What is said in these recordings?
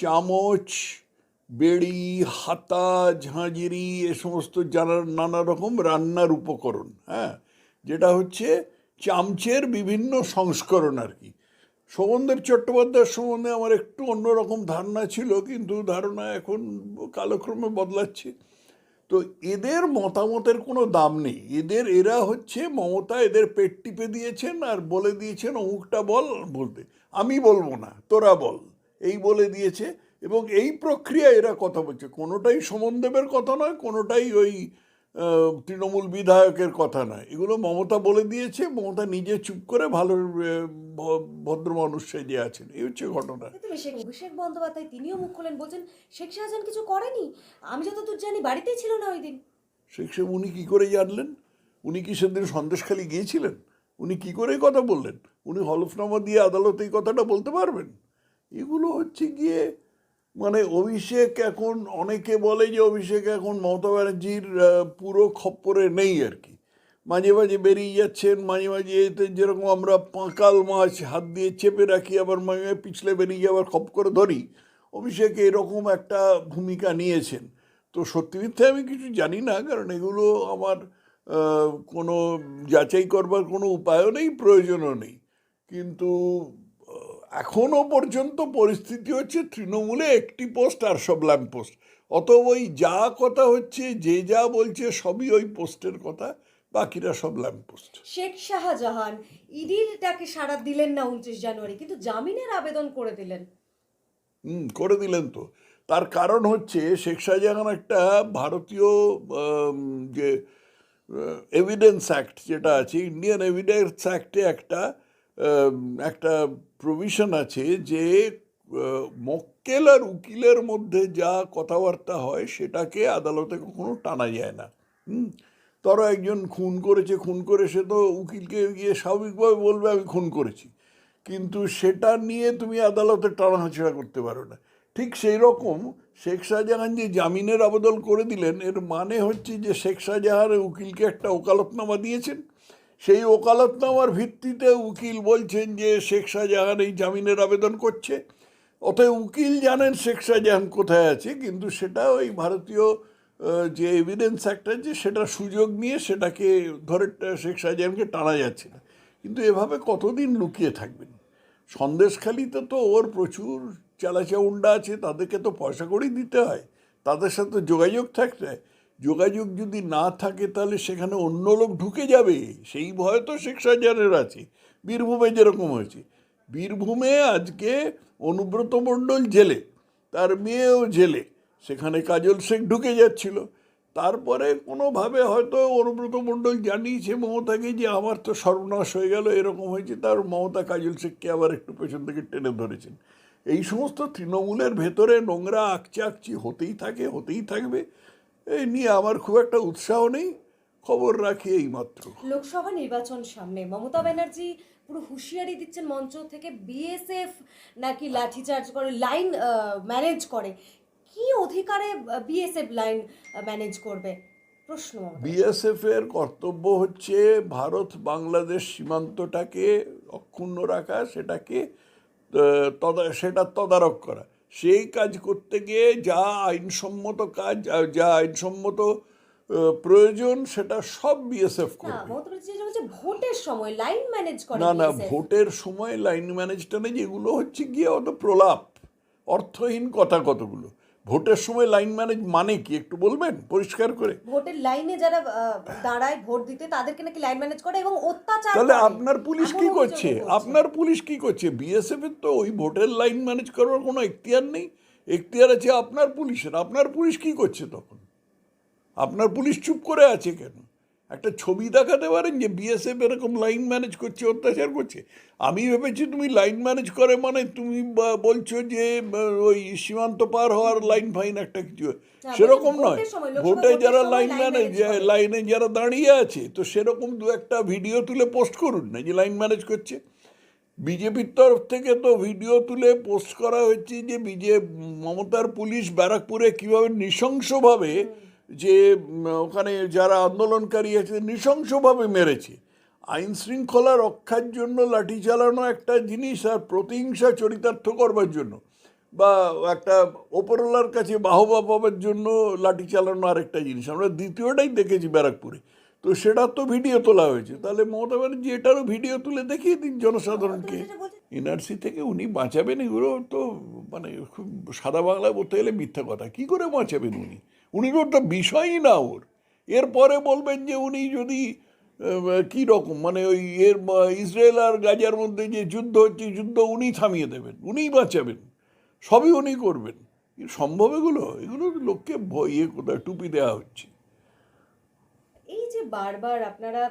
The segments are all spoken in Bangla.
চামচ, বেড়ি, হাতা, ঝাঁঝরি, এ সমস্ত যারা নানা রকম রান্নার উপকরণ হ্যাঁ যেটা হচ্ছে চামচের বিভিন্ন সংস্করণ আর কি। শোভনদেব চট্টোপাধ্যায়ের সম্বন্ধে আমার একটু অন্যরকম ধারণা ছিল, কিন্তু ধারণা এখন কালক্রমে বদলাচ্ছে। তো এদের মতামতের কোনো দাম নেই। এদের, এরা হচ্ছে মমতা, এদের পেট টিপে দিয়েছেন আর বলে দিয়েছেন, অমুকটা বল বলতে। আমি বলব না, তোরা বল। এই বলে দিয়েছে এবং এই প্রক্রিয়া এরা কথা বলছে। কোনোটাই সমনদেবের কথা নয় কোনোটাই ওই তৃণমূল বিধায়কের কথা নয়। এগুলো মমতা বলে দিয়েছে মমতা নিজে চুপ করে ভালো ভদ্র মানুষ সেজে আছেন এই হচ্ছে ঘটনা। অভিষেক বন্দ্যোপাধ্যায় তিনিও মুখ খোলেন বলছেন শেখ শাহজাহান কিছু করেনি? আমি যতদূর জানি বাড়িতেই ছিল না ওই দিন। শেখ সাহেব উনি কী করে জানলেন? উনি কি সেদিন সন্দেশখালি গিয়েছিলেন? উনি কি করে কথা বললেন? উনি হলফনামা দিয়ে আদালতে এই কথাটা বলতে পারবেন? এগুলো হচ্ছে গিয়ে মানে অভিষেক এখন অনেকে বলে যে অভিষেক এখন মমতা ব্যানার্জির পুরো খপ্পরে নেই আর কি। মাঝে মাঝে বেরিয়ে যাচ্ছেন, মাঝে মাঝে এতে যেরকম আমরা পাঁকাল মাছ হাত দিয়ে চেপে রাখি, আবার মাঝে মাঝে পিছলে বেরিয়ে আবার খপ করে ধরি, অভিষেক এরকম একটা ভূমিকা নিয়েছেন। তো সত্যি মিথ্যে আমি কিছু জানি না, কারণ এগুলো আমার কোনো যাচাই করবার কোনো উপায়ও নেই, প্রয়োজনও নেই। কিন্তু আহ, এখনও পর্যন্ত পরিস্থিতি হচ্ছে তৃণমূলে একটি পোস্ট আর সব ল্যাম্প পোস্ট। অত ওই যা কথা হচ্ছে যে যা বলছে সবই ওই পোস্টের কথা বাকিরা সব ল্যাম্প পোস্ট। শেখ শাহজাহান ইডির ডাকে সাড়া দিলেন না উনত্রিশ জানুয়ারি কিন্তু জামিনের আবেদন করে দিলেন। হুম করে দিলেন তো। তার কারণ হচ্ছে শেখ শাহজাহান একটা ভারতীয় যে এভিডেন্স অ্যাক্ট যেটা আছে ইন্ডিয়ান এভিডেন্স অ্যাক্টে একটা একটা প্রভিশন আছে যে মক্কেল আর উকিলের মধ্যে যা কথাবার্তা হয় সেটাকে আদালতে কখনো টানা যায় না। ধরো একজন খুন করেছে, খুন করে সে তো উকিলকে গিয়ে স্বাভাবিকভাবে বলবে, আমি খুন করেছি। কিন্তু সেটা নিয়ে তুমি আদালতে টানাহাচড়া করতে পারো না। ঠিক সেই রকম শেখ শাহজাহান যে জামিনের আবেদন করে দিলেন, এর মানে হচ্ছে যে শেখ শাহজাহানের উকিলকে একটা ওকালতনামা দিয়েছেন। সেই ওকালতনামার ভিত্তিতে উকিল বলছেন যে শেখ শাহজাহান এই জামিনের আবেদন করছে। অতএব উকিল জানেন শেখ শাহজাহান কোথায় আছে, কিন্তু সেটা ওই ভারতীয় যে এভিডেন্স অ্যাক্ট আছে সেটা সুযোগ নিয়ে সেটাকে ধরে, শেখ শাহজাহানকে টানা যাচ্ছে না। কিন্তু এভাবে কতদিন লুকিয়ে থাকবেন? সন্দেশখালিতে তো ওর প্রচুর চালাচাউন্ডা আছে, তাদেরকে তো পয়সা করেই দিতে হয়, তাদের সাথে যোগাযোগ থাকতে হয়। যোগাযোগ যদি না থাকে, তাহলে সেখানে অন্য লোক ঢুকে যাবে। সেই ভয় তো শেখ শাহজাহানের আছে, বীরভূমে যেরকম হয়েছে। বীরভূমে আজকে অনুব্রত মণ্ডল জেলে, তার মেয়েও জেলে, সেখানে কাজল শেখ ঢুকে যাচ্ছিল। তারপরে কোনোভাবে হয়তো অনুব্রত মণ্ডল জানিয়েছে মমতাকে যে, আমার তো সর্বনাশ হয়ে গেল, এরকম হয়েছে। তার মমতা কাজল শেখকে আবার একটু পেছন থেকে টেনে ধরেছেন। এই সমস্ত তৃণমূলের ভেতরে নোংরা আকচি আকচি হতেই থাকে, হতেই থাকবে। এই নিয়ে আমার খুব একটা উৎসাহ নেই। খবর রাখি এই মাত্র লোকসভা নির্বাচন সামনে। মমতা ব্যানার্জি পুরো হুঁশিয়ারি দিচ্ছেন মঞ্চ থেকে। বিএসএফ নাকি লাঠিচার্জ করে লাইন ম্যানেজ করে। কি অধিকারে বিএসএফ লাইন ম্যানেজ করবে? প্রশ্ন। বিএসএফ এর কর্তব্য হচ্ছে ভারত বাংলাদেশ সীমান্তটাকে অক্ষুণ্ণ রাখা সেটাকে তদা- সেটা তদারক করা। সেই কাজ করতে গিয়ে যা আইনসম্মত কাজ যা আইনসম্মত প্রয়োজন সেটা সব বিএসএফ করবে। ভোটের সময় লাইন ম্যানেজ করে না না ভোটের সময় লাইন ম্যানেজটা নেই যেগুলো হচ্ছে গিয়ে অত প্রলাপ অর্থহীন কথা কতগুলো। ভোটের সময় লাইন ম্যানেজ মানে কি? একটু বলবেন? পরিষ্কার করে। ভোটের লাইনে যারা দাঁড়ায় ভোট দিতে তাদেরকে নাকি লাইন ম্যানেজ করে এবং অত্যাচার তাহলে আপনার পুলিশ কি করছে? আপনার পুলিশ কি করছে? বিএসএফ এর তো ওই ভোটের লাইন ম্যানেজ করার কোনো এখতিয়ার নেই। এখতিয়ার আছে আপনার পুলিশের। আপনার পুলিশ কি করছে তখন? আপনার পুলিশ চুপ করে আছে কেন? একটা ছবি দেখাতে পারেন যে বিএসএফ এরকম লাইন ম্যানেজ করছে অত্যাচার করছে। আমি ভেবেছি তুমি লাইন ম্যানেজ করে মানে তুমি বলছো যে ওই সীমান্ত পার হওয়ার লাইন ফাইন একটা কিছু। সেরকম নয়। ভোটে যারা লাইন ম্যানেজ লাইনে যারা দাঁড়িয়ে আছে তো সেরকম দু একটা ভিডিও তুলে পোস্ট করুন না যে লাইন ম্যানেজ করছে। বিজেপির তরফ থেকে তো ভিডিও তুলে পোস্ট করা হয়েছে যে বিজে মমতার পুলিশ ব্যারাকপুরে কীভাবে নৃশংসভাবে যে ওখানে যারা আন্দোলনকারী আছে নৃশংসভাবে মেরেছে। আইন শৃঙ্খলা রক্ষার জন্য লাঠি চালানো একটা জিনিস আর প্রতিহিংসা চরিতার্থ করবার জন্য বা একটা ওপরওয়ালার কাছে বাহবা পাবার জন্য লাঠি চালানো আরেকটা জিনিস। আমরা দ্বিতীয়টাই দেখেছি ব্যারাকপুরে। তো সেটার তো ভিডিও তোলা হয়েছে। তাহলে মমতা ব্যানার্জি এটারও ভিডিও তুলে দেখিয়ে দিন জনসাধারণকে। এনআরসি থেকে উনি বাঁচাবেন এগুলো তো মানে খুব সাদা বাংলায় বলতে গেলে মিথ্যা কথা। কি করে বাঁচাবেন উনি? উনি তো ওটা বিষয়ই না ওর। এরপরে বলবেন যে উনি যদি কি রকম মানে ওই এর ইসরায়েল আর গাজার মধ্যে যে যুদ্ধ হচ্ছে যুদ্ধ উনি থামিয়ে দেবেন, উনিই বাঁচাবেন, সবই উনি করবেন। সম্ভব এগুলো? এগুলো লোককে ভয় কোথায় টুপি দেওয়া হচ্ছে? এই যে বারবার আপনারা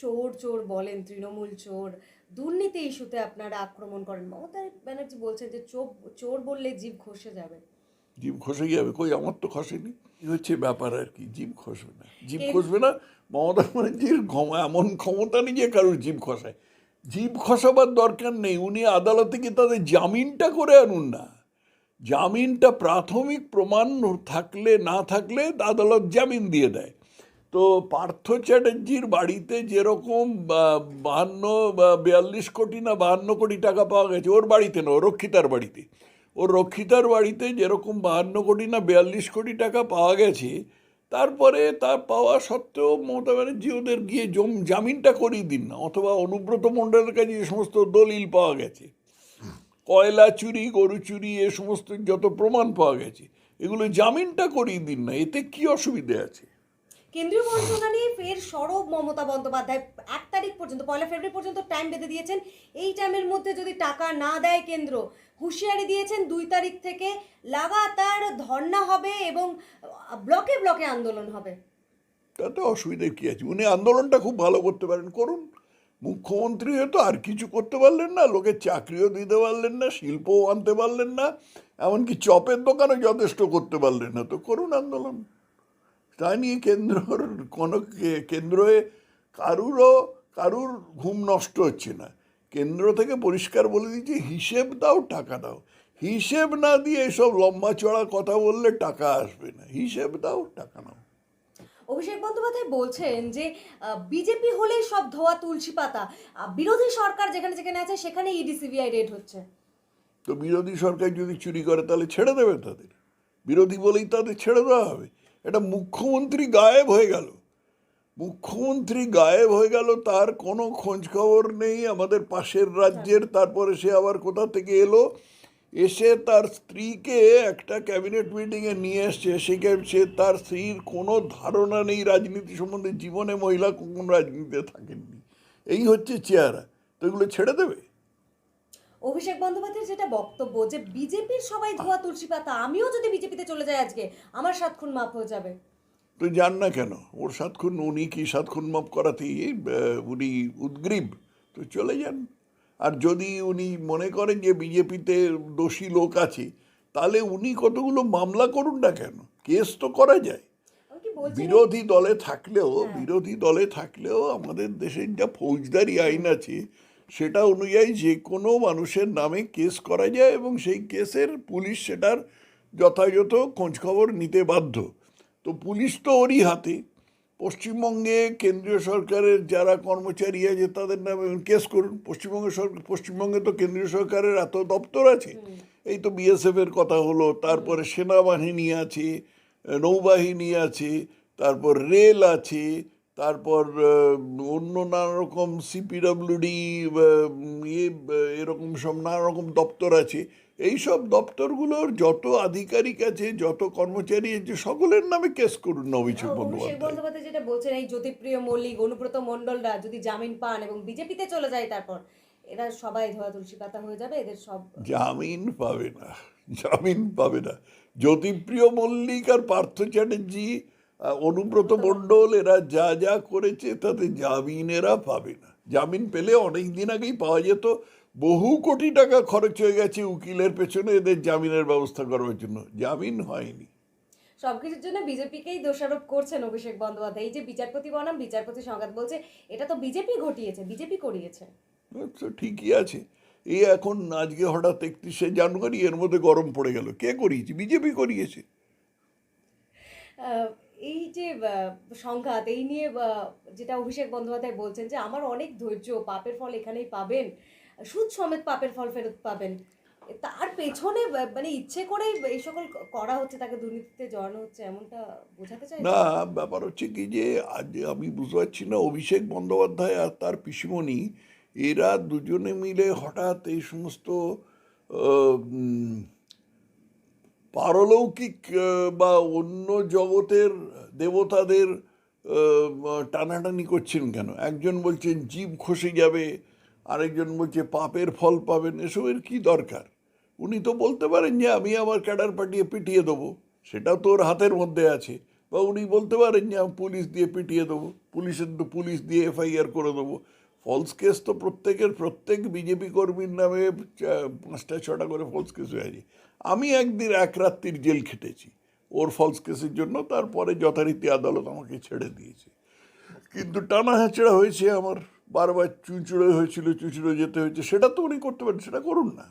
চোর চোর বলেন, তৃণমূল চোর, দুর্নীতি ইস্যুতে আপনারা আক্রমণ করেন, মমতা ব্যানার্জি বলছেন যে চোর চোর বললে জীব খসে যাবে। জীব খসে যাবে কই আমার তো খসেনি। এই হচ্ছে ব্যাপার আর কি জিম খসবে না। জিম খসবে না মমতা ব্যানার্জির ক্ষম- এমন ক্ষমতা নেই যে কারোর জিম খসায়। জিম খসাবার দরকার নেই উনি আদালতে গিয়ে তাদের জামিনটা করে আনুন না। জামিনটা প্রাথমিক প্রমাণ থাকলে না থাকলে আদালত জামিন দিয়ে দেয়। তো পার্থ চ্যাটার্জির বাড়িতে যেরকম বাহান্ন বা বিয়াল্লিশ কোটি না বাহান্ন কোটি টাকা পাওয়া গেছে ওর বাড়িতে না রক্ষিতার বাড়িতে। ওর রক্ষিতার বাড়িতে যেরকম বাহান্ন কোটি না বিয়াল্লিশ কোটি টাকা পাওয়া গেছে, তারপরে তার পাওয়া সত্ত্বেও মমতা ব্যানার্জি ওদের গিয়ে জম জামিনটা করিয়ে দিন না, অথবা অনুব্রত মণ্ডলের কাছে যে সমস্ত দলিল পাওয়া গেছে। কয়লা চুরি, গরু চুরি, এ সমস্ত যত প্রমাণ পাওয়া গেছে, এগুলো জামিনটা করিয়ে দিন না, এতে কি অসুবিধে আছে? কেন্দ্রীয় মন্ত্রণালয়ে ফের সরব মমতা বন্দ্যোপাধ্যায় এক তারিখ পর্যন্ত, পয়লা ফেব্রুয়ারি পর্যন্ত টাইম বেঁধে দিয়েছেন। এই টাইমের মধ্যে যদি টাকা না দেয় কেন্দ্র, হুঁশিয়ারি দিয়েছেন দুই তারিখ থেকে লাগাতার ধর্না হবে এবং ব্লকে ব্লকে আন্দোলন হবে। তাতে অসুবিধে কী আছে? উনি আন্দোলনটা খুব ভালো করতে পারেন। করুন, মুখ্যমন্ত্রী হয়ে তো আর কিছু করতে পারলেন না লোকের চাকরিও দিতে পারলেন না, শিল্পও আনতে পারলেন না, এমনকি চপের দোকানও যথেষ্ট করতে পারলেন না। তো করুন আন্দোলন। তা নিয়ে কেন্দ্রর কোনো কেন্দ্রে কারুরও কারুর ঘুম নষ্ট হচ্ছে না। কেন্দ্র থেকে পরিষ্কার বলে দিচ্ছে হিসেব দাও টাকা দাও। হিসেব না দিয়ে এসব লম্বা চড়া কথা বললে টাকা আসবে না। হিসেব দাও টাকা নাও। অভিষেক বন্দ্যোপাধ্যায় বলছেন যে বিজেপি হলেই সব ধোয়া তুলসী পাতা। বিরোধী সরকার যেখানে যেখানে আছে সেখানে E ইডি সিবিআই রেড হচ্ছে। তো বিরোধী সরকার যদি চুরি করে তাহলে ছেড়ে দেবে তাদের। বিরোধী বলেই তাদের ছেড়ে দেওয়া হবে। এটা মুখ্যমন্ত্রী গায়েব হয়ে গেল। মুখ্যমন্ত্রী গায়েব হয়ে গেল, তার কোনো খোঁজ খবর নেই আমাদের পাশের রাজ্যের, তারপরে সে আবার কোথা থেকে এলো? এসে তার স্ত্রীকে একটা ক্যাবিনেট মিটিংয়ে নিয়ে এসছে। সেখানে সে তার স্ত্রীর কোনো ধারণা নেই রাজনীতি সম্বন্ধে। জীবনে মহিলা কোন রাজনীতিতে থাকেননি। এই হচ্ছে চেহারা। তো এগুলো ছেড়ে দেবে? অভিষেক বন্দ্যোপাধ্যায়ের যেটা বক্তব্য যে বিজেপির সবাই ধোয়া তুলসী পাতা আমিও যদি বিজেপিতে চলে যাই আজকে আমার সাত খুন মাফ হয়ে যাবে। তো যান না কেন? ওর সাত খুন উনি কি সাত খুন মাপ করাতেই আহ, উনি উদ্গ্রীব? তো চলে যান। আর যদি উনি মনে করেন যে বিজেপিতে দোষী লোক আছে তাহলে উনি কতগুলো মামলা করুন না কেন? কেস তো করা যায়। বিরোধী দলে থাকলেও বিরোধী দলে থাকলেও আমাদের দেশের যা ফৌজদারি আইন আছে সেটা অনুযায়ী যে কোনো মানুষের নামে কেস করা যায় এবং সেই কেসের পুলিশ সেটার যথাযথ খোঁজখবর নিতে বাধ্য। তো পুলিশ তো ওরই হাতে। পশ্চিমবঙ্গে কেন্দ্রীয় সরকারের যারা কর্মচারী আছে তাদের নামে কেস করুন। পশ্চিমবঙ্গ সরকার পশ্চিমবঙ্গে তো কেন্দ্রীয় সরকারের এত দপ্তর আছে। এই তো বিএসএফ এর কথা হলো তারপরে সেনাবাহিনী আছে নৌবাহিনী আছে তারপর রেল আছে তারপর অন্য নানা রকম সিপিডব্লিউডি ইয়ে এরকম সব নানা রকম দপ্তর আছে। এই সব দপ্তরগুলোর যত আধিকারিক আছে যত কর্মচারী আছে সকলের নামে কেস করুন না অভিষেক বন্দ্যোপাধ্যায় যেটা বলছেন এই জ্যোতিপ্রিয় মল্লিক অনুব্রত মণ্ডলরা যদি জামিন পান এবং বিজেপিতে চলে যায় তারপর এরা সবাই ধোয়া তুলসী পাতা হয়ে যাবে এদের সব জামিন পাবে না জামিন পাবে না। জ্যোতিপ্রিয় মল্লিক আর পার্থ চ্যাটার্জি অনুব্রত মণ্ডল এরা যা যা করেছে তাতে জামিন এরা পাবে না। জামিন পেলে অনেক দিন আগেই পাওয়া যেত। বহু কোটি টাকা খরচ হয়ে গেছে উকিলের পেছনে এদের জামিনের ব্যবস্থা করার জন্য। জামিন হয়নি। সবকিছুর জন্য বিজেপিকেই দোষারোপ করছেন অভিষেক বন্দ্যোপাধ্যায়। এই যে বিচারপতি বনাম বিচারপতি সংঘাত বলছে এটা তো বিজেপি ঘটিয়েছে বিজেপি করিয়েছে। ঠিকই আছে। এই এখন আজকে হঠাৎ একত্রিশে জানুয়ারি এর মধ্যে গরম পড়ে গেল। কে করিয়েছে? বিজেপি করিয়েছে। এই যে সংঘাত, এই নিয়ে যেটা অভিষেক বন্দ্যোপাধ্যায় বলছেন যে, আমার অনেক ধৈর্য, পাপের ফল এখানেই পাবেন, সুদ সমেত পাপের ফল ফেরত পাবেন। তার পেছনে মানে ইচ্ছে করেই এই সকল করা হচ্ছে, তাকে দুর্নীতিতে জড়ানো হচ্ছে, এমনটা বোঝাতে চাই না, ব্যাপার হচ্ছে কি যে, আজ আমি বুঝতে পারছি না, অভিষেক বন্দ্যোপাধ্যায় আর তার পিসিমণি, এরা দুজনে মিলে হঠাৎ এই সমস্ত পারলৌকিক বা অন্য জগতের দেবতাদের টানাটানি করছেন কেন? একজন বলছেন, জীব খসে যাবে। আরেকজন বলছে, পাপের ফল পাবেন। এসবের কি দরকার? উনি তো বলতে পারেন যে, আমি আমার ক্যাডার পাঠিয়ে পিটিয়ে দেবো। সেটা তোর হাতের মধ্যে আছে। বা উনি বলতে পারেন যে, আমি পুলিশ দিয়ে পিটিয়ে দেবো। পুলিশের তো পুলিশ দিয়ে এফআইআর করে দেবো। ফলস কেস তো প্রত্যেকের, প্রত্যেক বিজেপি কর্মীর নামে পাঁচটা, ছটা করে ফলস কেস হয়ে আছে আমি একদিন এক রাত্রির জেল খেটেছি। ওর ফলস কেসের জন্য তারপরে যথারীতি আদালত আমাকে ছেড়ে দিয়েছে। কিন্তু টানা হ্যাঁচড়া হয়েছে আমার, বারবার চুঁচুড়ো হয়েছিল, চুঁচুড়ো যেতে হয়েছে, সেটা তো উনি করতে পারেন, সেটা করুন না।